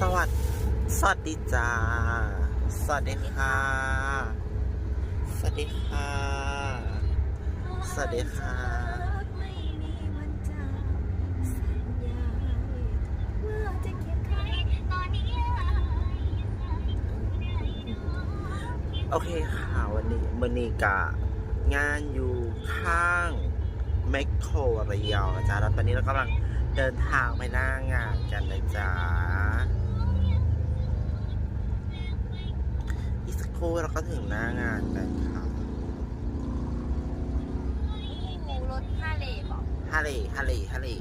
สวัสดีสวัสดีจ้า สวัสดีค่ะ สวัสดีค่ะ สวัสดีค่ะ โอเคค่ะวันนี้มันนีกะ งานอยู่ข้างแมคโครระยองจ๊ะแล้วตอนนี้เรากำลังเดินทางไปหน้างานกันนะจ๊ะอีกสัก ครู่เราก็ถึงหน้างานกันค่ะนี่รถห้าเลย์บอกฮาเร่ฮาเร่ฮาเร่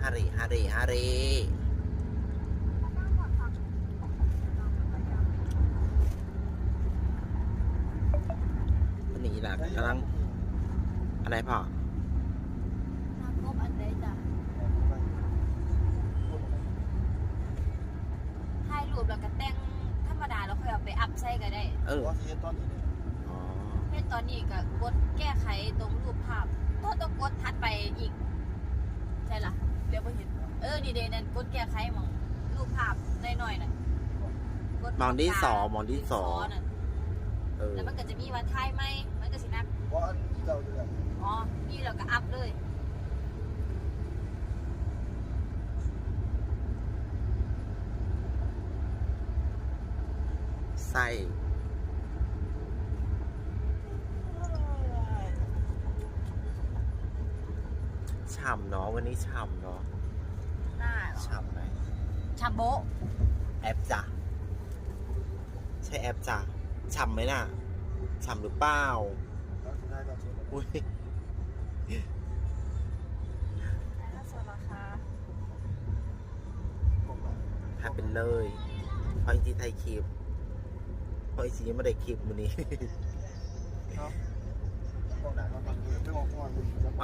ฮาเร่ฮาเร่ฮาเร่วันนี้ล่ะกำลังอะไรพ่อ น้ำงบอันใดจ้ะถ่ายรูปแล้วก็แต่งธรรมดาแล้วค่อยเอาไปอัพใส่ ก็ได้เออ ว่าสิเฮ็ดตอนนี้เนี่ยอ๋อเพื่อตอนนี้ก็กดแก้ไขตรงรูปภาพต้องต้องกดถัดไปอีก ใช่ล่ะเดี๋ยวไปเห็น เออนี่เดนั่นกดแก้ไขหมองรูปภาพหน่อยๆน่ะกดมองที่สองมองที่สอง น่ะเออแล้วมันก็จะมีวันท้ายไหมมันก็สินับ ว่าอันเจ้าเดือนอ๋อ นี่เราก็อัพเลย ไส้ ฉ่ำเนาะวันนี้ฉ่ำเนาะหน้าเหรอฉ่ำไหมชัมโบะแอปจ้ะใช่แอปจ้ะฉ่ำไหมน่ะฉ่ำหรือเปล่าเราจะได้เราชวนอุ้ยน่าสนราคาบอกเราหาเป็นเลยเพราะจริงๆไทยคลิปเพราะจริงๆยังไม่ได้คลิปวันนี้ เนาะบอกหนาเราฟังเลยไม่บอกก่อนจะไป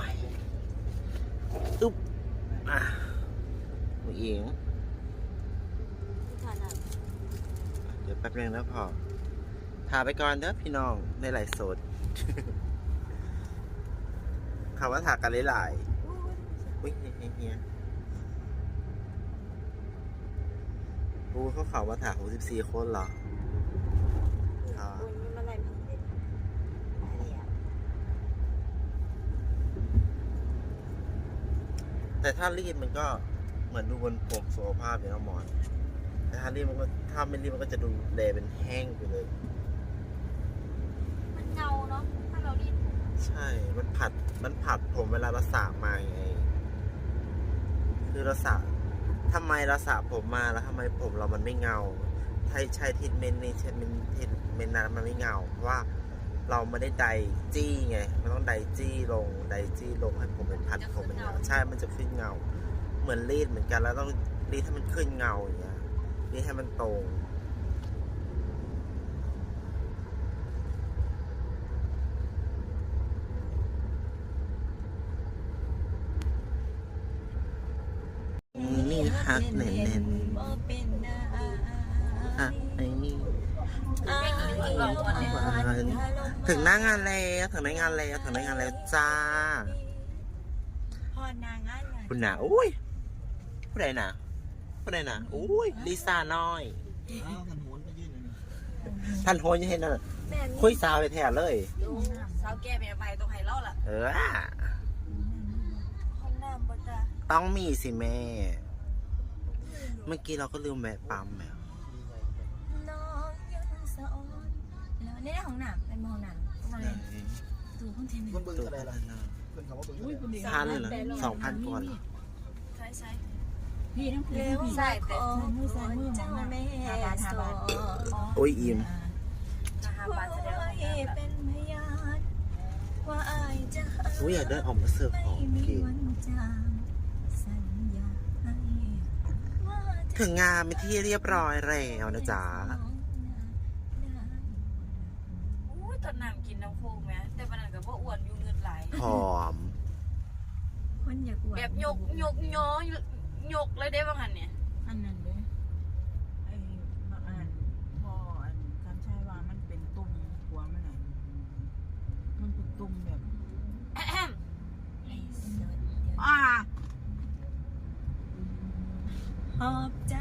อึ๊บอะหนูเองเดี๋ยวแป๊บนึงนะพอถ่ายไปก่อนเด้อพี่น้องในหลายสดคำว่าถากกันหลายๆอุ้ยเฮียเฮียโอ้เขาเขาว่าถากหกสิบสี่คนเหรอถ้าอะไรผิดเด็ดอะไรอะ แต่ถ้ารีดมันก็เหมือนดูบนผมสุขภาพอย่างน้องหมอนแต่ถ้ารีดมันก็ถ้าไม่รีดมันก็จะดูแลเป็นแห้งไปเลย มันเงาเนาะถ้าเรารีดใช่ มันผัด มันผัดผมเวลาเราสระมาไง คือเราสระทำไมเราสระผมมาแล้วทำไมผมเรามันไม่เงาใช้ใช้ทิทเมนต์นี่ใช้เมนทิทเมนต์นั้นมันไม่เงา เพราะว่า เราไม่ได้ไดจี้ไงมันต้องไดจี้ลงไดจี้ลงให้ผมเป็นผัดผมเป็นเงาใช่มันจะขึ้นเงา เหมือนรีดเหมือนกันแล้วต้องรีดให้มันขึ้นเงาอย่างเงี้ยรีดให้มันตรงนี่ฮักเน้นเน้นบ่เป็นนาๆอะไอ้นี่อ่าอ่า ถึงหน้างานแล้วถึงหน้างานแล้วถึงหน้างานแล้วจ้าพอนางงานงานคุณหนาอุ้ยผู้ใดหนาผู้ใดหนาอุ้ยลิซ่าน้อยอ้าวทันโหนไปยื่นเลยท่านโฮยยังเห็นนั่นน่ะแม่นี่คุยสาวไปแท้เลยดูสาวแก่เป็นไปตรงไห้เล่าล่ะเออห้องน้ำบ่จ้ะต้องมีสิแม่ เมื่อกี้เราก็ลืมแวะปั๊มแมว แล้วในห้องน้ำเป็นห้องน้ำอะไรตู้คอนเทนเนอมันร์เบิ่งอะไรล่ะเพิ่นคำว่าเบิ่งอะไรพันเหรอสองพันก่อนเหรอใช่ใช่พี่น้ำพริเร็กวพี่ใส่แต่มือใส่มือหมเจ้าองแม่ห้าบาทห้าบาทโอ้ยอิ่มห้าบาทแสดงว่าเป็นพยานว่าอายจะอุ้ยอยากเดินออกมาเสิร์ฟของไม่มีกินวันจางสัญญาให้ว่าจะถึงงานเป็นที่เรียบร้อยแล้วนะจ๊ะ อู้ ตอนน้ำกินน้ำโค้งไหมแต่วันนั้นก็บ่อ้วนอยู่เงินไหลหอม คนอยากอวดแบบยกยกย้อยกเลยได้บ้างหันเนี่ยอันนั้นเด้อไอ้บางอันพออันการใช้ว่ามันเป็นตุ่มหัวมันไหนมันเป็นตุ่มแบบ แอะแอมอ่าหอบใจ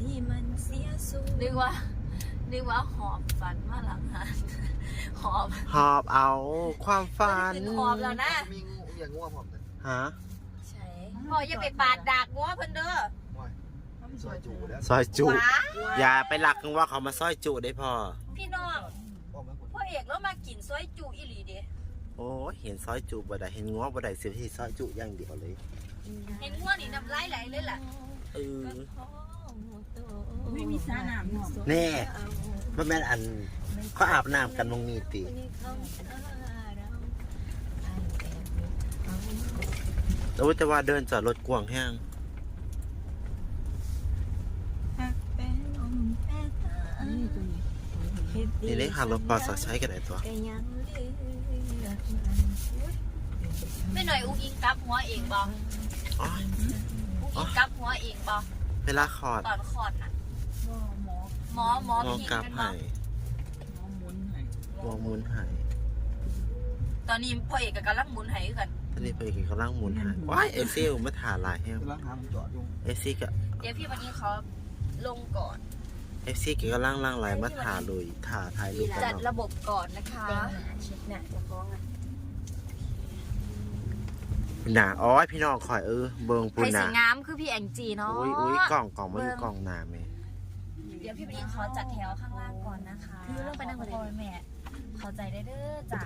ที่มันเสียสูญนึกว่า นึกว่าหอบฝันมาหลังหานหอบหอบเอาความฝันขึ้นหอบแล้วนะมีงูอย่างงูผมเลยฮะใช่พ่ออย่าไปปาดดากงัวเพิ่นเด้อว้ายซอยจูแล้วซอยจุว้าอย่าไปหลักกันว่าเขามาซอยจุได้พอพี่น้องออกมาคุณพ่อเอกแล้วมากินซอยจุอีหลีเด้โอ้ยเห็นซอยจุบ่ได้เห็นง้อบ่ได้เสียที่ซอยจุอย่างเดียวเลย เห็นงัวนี่น้ำลายไหลเลยล่ะเออ ไม่มีสาน้ำหรอก แน่มันแม่นอันเขาอาบน้ำกันตรงนี้ติแต่ว่าแต่ว่าเดินจอดรถกวางแห้งนี่ตัวนี้นี่ได้หารถปอสักใช้กันไหนตัว ไม่หน่อยอุ้งอิงกลับหัวเองบ่อ๋ออุ้งอิงกลับหัวเองบ่ เวลาคอดตอนคลอดน่ะก็หมอหมอหมอมองพิงกลับกันให้บ่หมอหมุนให้มองหมุนให้ตอนนี้พ่อเอกก็กำลังหมุนให้คือกัน ตอนนี้เพื่อนกำลังหมุนให้ว้ายเอซิลมาถ่ายหลายแห้งกำลังหาผมจอดอยู่เอซิก็เดี๋ยวพี่วันนี้เขาลงก่อนเอซิก็กำลังล่างไหลมาถ่ายลุยถ่ายถ่ายรูปกันจัดเนาะระบบก่อนนะคะเช็ดหน้าจะฟ้องอะ หนาอ๋อพี่น้องคอยเออเบิงใคปุ่รนสนะวยงามคือพี่แองจีเนาะ อุ้ยอุ้ยกล่องกล่องมาอยู่กล่องหนาไหมเดี๋ยวพี่วันนี้ขอจัดแถวข้างล่างก่อนนะคะคือลงไปนั่งพ่อแม่เข้าใจได้เด้อจ้ะ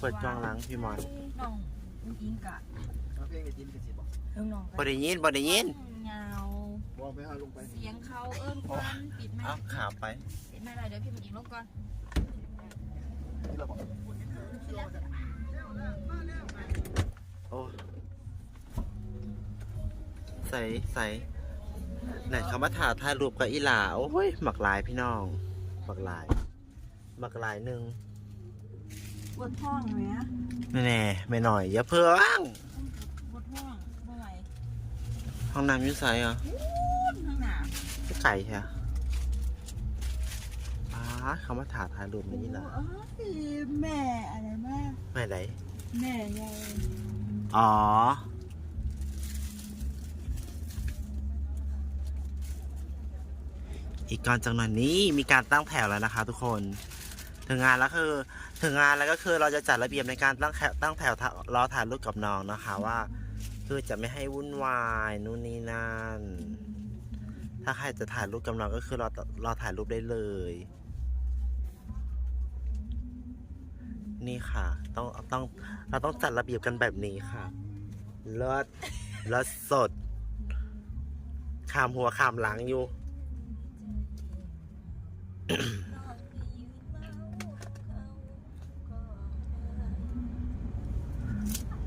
เปิดกล่องหล้างพี่มอนน้องอุ้งอิงกะแล้วเพลงในจินเป็นสิบบอกน้องน้องบ่ได้ยินบ่ได้ยินเงาบอกไปหาลงไปเสียงเขาเอิ้นควันปิดไม่เอาขาไปปิดไม่ได้เดี๋ยวพี่วันนี้ลงก่อนที่เราบอกโอ้ ใส่ใส่ไหนเขามาถ่ายถ่ายรูปกับอีหลาโอ้ยหมักหลายพี่น้องหมักหลายหมักหลายหนึ่งปวดท้องไหมอะแน่ๆไม่หน่อย อย่าเพิ่งปวดท้องเมื่อไหร่ห้องน้ำอยุ่ใส่อะข้างหน้าไก่ใช่ป้าดเขามาถ่ายถ่ายรูปนี้ละโอ้ยแม่อะไรแม่ไม่ไหนแม่ไงอ๋อ อีกก่อนจากนั้นนี้มีการตั้งแถวแล้วนะคะ ทุกคน ถึงงานแล้วคือ ถึงงานแล้วก็คือเราจะจัดระเบียบในการตั้งแถวตั้งแถวรอถ่ายรูปกับน้องนะคะว่า คือจะไม่ให้วุ่นวายนู่นนี่นั่น ถ้าใครจะถ่ายรูปกับน้องก็คือรอรอถ่ายรูปได้เลย นี่ค่ะ ต้องต้องเราต้องจัดระเบียบกันแบบนี้ค่ะเลิศเลิศสดขามหัวขามหลังอยู่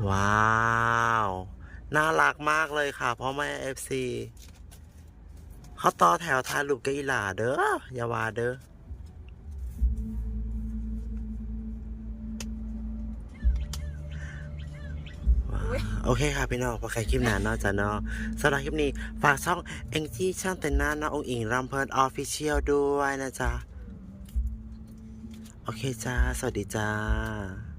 ว้าว น่ารักมากเลยค่ะพ่อแม่เอฟซีเขาต่อแถวถ่ายรูปกับอีหลาเด้ออย่าว่าเด้อ โอเคค่ะพี่น้องพอใครคลิปหนาเนาะจ้ะเนาะสำหรับคลิปนี้ฝากช่องเอ็งจี้ช่างแต่งหน้าน้ององอิงรำเพลินออฟฟิเชียลด้วยนะจ๊ะ โอเคจ้า สวัสดีจ้า